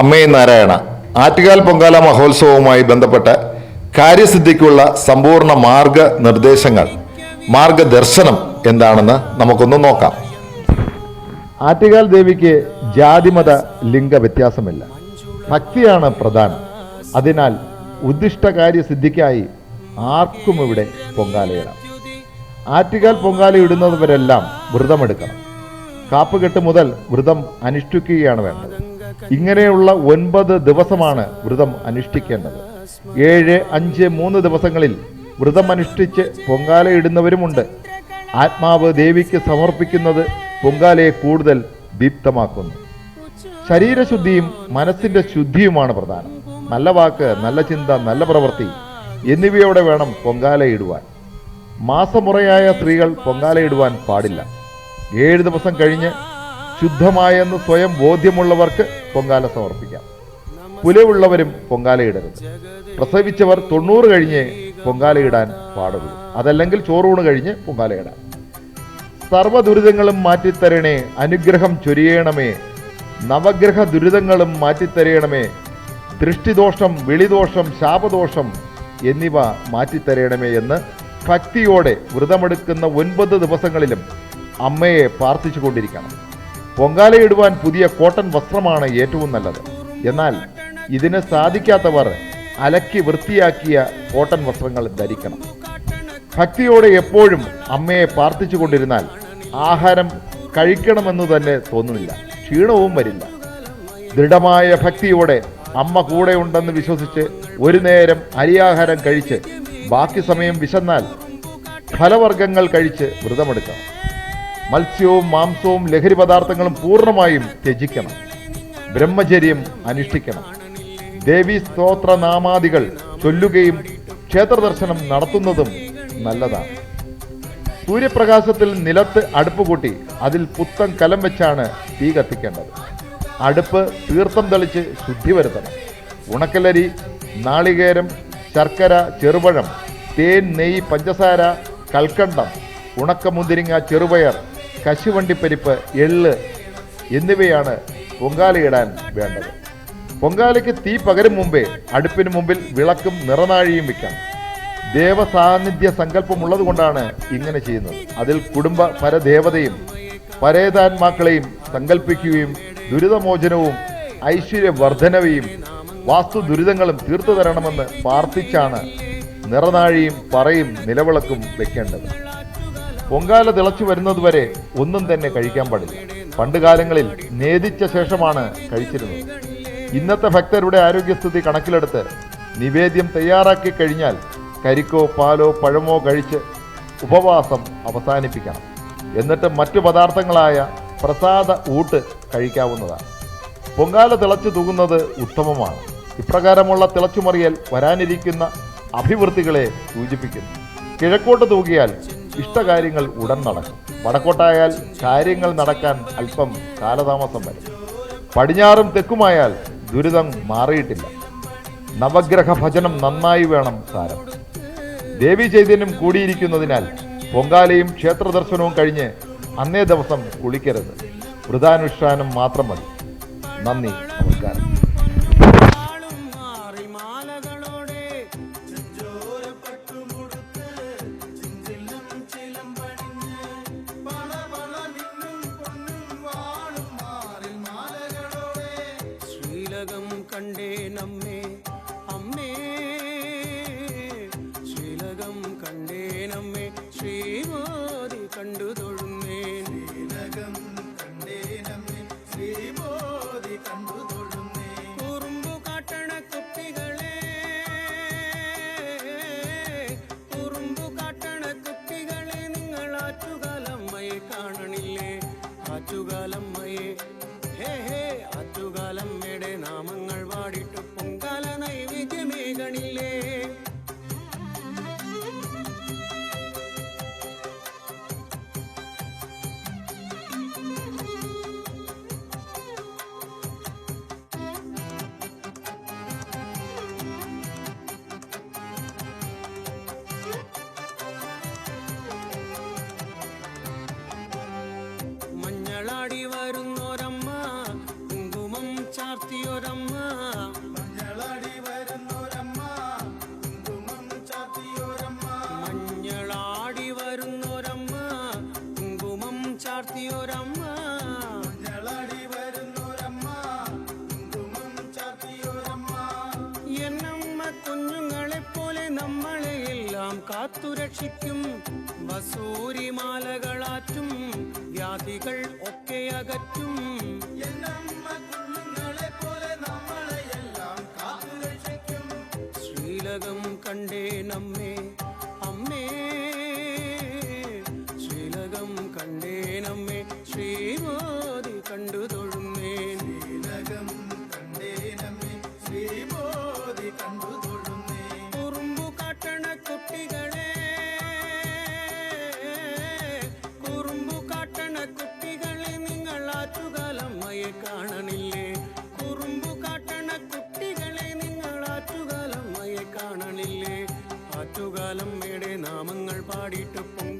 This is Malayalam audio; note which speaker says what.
Speaker 1: അമ്മേ നാരായണ ആറ്റുകാൽ പൊങ്കാല മഹോത്സവവുമായി ബന്ധപ്പെട്ട് കാര്യസിദ്ധിക്കുള്ള സമ്പൂർണ മാർഗനിർദ്ദേശങ്ങൾ മാർഗദർശനം എന്താണെന്ന് നമുക്കൊന്ന് നോക്കാം. ആറ്റുകാൽ ദേവിക്ക് ജാതിമത ലിംഗ വ്യത്യാസമില്ല. ഭക്തിയാണ് പ്രധാനം. അതിനാൽ ഉദ്ദിഷ്ടകാര്യ കാര്യസിദ്ധിക്കായി ആർക്കും ഇവിടെ പൊങ്കാലയിടാം. ആറ്റുകാൽ പൊങ്കാല ഇടുന്നവരെല്ലാം വ്രതമെടുക്കണം. കാപ്പുകെട്ട് മുതൽ വ്രതം അനുഷ്ഠിക്കുകയാണ് വേണ്ടത്. ഇങ്ങനെയുള്ള ഒൻപത് ദിവസമാണ് വ്രതം അനുഷ്ഠിക്കേണ്ടത്. ഏഴ് അഞ്ച് മൂന്ന് ദിവസങ്ങളിൽ വ്രതം അനുഷ്ഠിച്ച് പൊങ്കാലയിടുന്നവരുമുണ്ട് ആത്മാവ് ദേവിക്ക് സമർപ്പിക്കുന്നത് പൊങ്കാലയെ കൂടുതൽ ദീപ്തമാക്കുന്നു. ശരീരശുദ്ധിയും മനസ്സിന്റെ ശുദ്ധിയുമാണ് പ്രധാനം. നല്ല വാക്ക് നല്ല ചിന്ത നല്ല പ്രവൃത്തി എന്നിവയോടെ വേണം പൊങ്കാലയിടുവാൻ മാസമുറയായ സ്ത്രീകൾ പൊങ്കാലയിടുവാൻ പാടില്ല. ഏഴ് ദിവസം കഴിഞ്ഞ് ശുദ്ധമായെന്ന് സ്വയം ബോധ്യമുള്ളവർക്ക് പൊങ്കാല സമർപ്പിക്കാം. പുലവുള്ളവരും പൊങ്കാലയിടരുത് പ്രസവിച്ചവർ തൊണ്ണൂറ് കഴിഞ്ഞ് പൊങ്കാലയിടാൻ പാടുള്ളൂ. അതല്ലെങ്കിൽ ചോറൂണ് കഴിഞ്ഞ് പൊങ്കാലയിടാം സർവ ദുരിതങ്ങളും മാറ്റിത്തരണേ അനുഗ്രഹം ചൊരിയണമേ. നവഗ്രഹ ദുരിതങ്ങളും മാറ്റിത്തരയണമേ ദൃഷ്ടിദോഷം വിളിദോഷം ശാപദോഷം എന്നിവ മാറ്റിത്തരയണമേ എന്ന് ഭക്തിയോടെ വ്രതമെടുക്കുന്ന ഒൻപത് ദിവസങ്ങളിലും അമ്മയെ പ്രാർത്ഥിച്ചു കൊണ്ടിരിക്കണം പൊങ്കാലയിടുവാൻ പുതിയ കോട്ടൺ വസ്ത്രമാണ് ഏറ്റവും നല്ലത്. എന്നാൽ ഇതിന് സാധിക്കാത്തവർ അലക്കി വൃത്തിയാക്കിയ കോട്ടൺ വസ്ത്രങ്ങൾ ധരിക്കണം. ഭക്തിയോടെ എപ്പോഴും അമ്മയെ പ്രാർത്ഥിച്ചു കൊണ്ടിരുന്നാൽ ആഹാരം കഴിക്കണമെന്ന് തന്നെ തോന്നുന്നില്ല. ക്ഷീണവും വരില്ല. ദൃഢമായ ഭക്തിയോടെ അമ്മ കൂടെ ഉണ്ടെന്ന് വിശ്വസിച്ച് ഒരു നേരം അരിയാഹാരം കഴിച്ച് ബാക്കി സമയം വിശന്നാൽ ഫലവർഗങ്ങൾ കഴിച്ച് വ്രതമെടുക്കണം. മത്സ്യവും മാംസവും ലഹരി പദാർത്ഥങ്ങളും പൂർണമായും ത്യജിക്കണം. ബ്രഹ്മചര്യം അനുഷ്ഠിക്കണം. ദേവി സ്തോത്രനാമാദികൾ ചൊല്ലുകയും ക്ഷേത്രദർശനം നടത്തുന്നതും നല്ലതാണ്. സൂര്യപ്രകാശത്തിൽ നിലത്ത് അടുപ്പ് കൂട്ടി അതിൽ പുത്തൻ കലം വെച്ചാണ് തീ കത്തിക്കേണ്ടത്. അടുപ്പ് തീർത്ഥം തെളിച്ച് ശുദ്ധി വരുത്തണം. ഉണക്കലരി നാളികേരം ശർക്കര ചെറുപഴം തേൻ നെയ്യ് പഞ്ചസാര കൽക്കണ്ടം ഉണക്കമുന്തിരിങ്ങ ചെറുപയർ കശുവണ്ടിപ്പരിപ്പ് എള്ള് എന്നിവയാണ് പൊങ്കാലയിടാൻ വേണ്ടത്. പൊങ്കാലയ്ക്ക് തീ പകരും മുമ്പേ അടുപ്പിന് മുമ്പിൽ വിളക്കും നിറനാഴിയും വെക്കാം. ദേവസാന്നിധ്യ സങ്കല്പമുള്ളത് കൊണ്ടാണ് ഇങ്ങനെ ചെയ്യുന്നത്. അതിൽ കുടുംബ പരദേവതയും പരേതാത്മാക്കളെയും സങ്കല്പിക്കുകയും ദുരിതമോചനവും ഐശ്വര്യവർദ്ധനവയും വാസ്തു ദുരിതങ്ങളും തീർത്തു തരണമെന്ന് പ്രാർത്ഥിച്ചാണ് നിറനാഴിയും പറയും നിലവിളക്കും വെക്കേണ്ടത്. പൊങ്കാല തിളച്ചു വരുന്നതുവരെ ഒന്നും തന്നെ കഴിക്കാൻ പാടില്ല. പണ്ട് കാലങ്ങളിൽ നേദിച്ച ശേഷമാണ് കഴിച്ചിരുന്നത്. ഇന്നത്തെ ഭക്തരുടെ ആരോഗ്യസ്ഥിതി കണക്കിലെടുത്ത് നിവേദ്യം തയ്യാറാക്കി കഴിഞ്ഞാൽ കരിക്കോ പാലോ പഴമോ കഴിച്ച് ഉപവാസം അവസാനിപ്പിക്കണം. എന്നിട്ട് മറ്റു പദാർത്ഥങ്ങളായ പ്രസാദ ഊട്ട് കഴിക്കാവുന്നതാണ്. പൊങ്കാല തിളച്ചു തൂകുന്നത് ഉത്തമമാണ്. ഇപ്രകാരമുള്ള തിളച്ചുമറിയൽ വരാനിരിക്കുന്ന അഭിവൃദ്ധികളെ സൂചിപ്പിക്കുന്നു. കിഴക്കോട്ട് തൂകിയാൽ ഇഷ്ടകാര്യങ്ങൾ ഉടൻ നടക്കും. വടക്കോട്ടായാൽ കാര്യങ്ങൾ നടക്കാൻ അല്പം കാലതാമസം വരും. പടിഞ്ഞാറും തെക്കുമായാൽ ദുരിതം മാറിയിട്ടില്ല. നവഗ്രഹ ഭജനം നന്നായി വേണം സാരം. ദേവി ചൈതന്യം കൂടിയിരിക്കുന്നതിനാൽ പൊങ്കാലയും ക്ഷേത്ര ദർശനവും കഴിഞ്ഞ് അന്നേ ദിവസം കുളിക്കരുത്. വൃതാനുഷ്ഠാനം മാത്രം മതി. നന്ദി നമസ്കാരം.
Speaker 2: ചാർത്തിയൊരമ്മ
Speaker 3: മഞ്ഞളടി വരുന്നോരമ്മ. കുങ്കുമം ചാത്തിയോരമ്മ.
Speaker 2: മഞ്ഞളാടി വരുന്നോരമ്മ. കുങ്കുമം ചാർത്തിയൊരമ്മ
Speaker 3: മഞ്ഞളടി വരുന്നോരമ്മ. കുങ്കുമം ചാത്തിയോരമ്മ.
Speaker 2: എന്നമ്മ കുഞ്ഞുങ്ങളെ പോലെ നമ്മളെ എല്ലാം കാത്തുരക്ഷിക്കും വസൂരിമാലകളാറ്റും വ്യാധികൾ ഒക്കെ അകറ്റും.
Speaker 3: എന്നമ്മ കണ്ടേ നമ്മേ. അമ്മേ
Speaker 2: ശ്രീലകം കണ്ടേനമ്മേ ശ്രീമോദി കണ്ടു തൊഴും കാലം മേടേ നാമങ്ങൾ പാടിയിട്ട് പൊങ്ക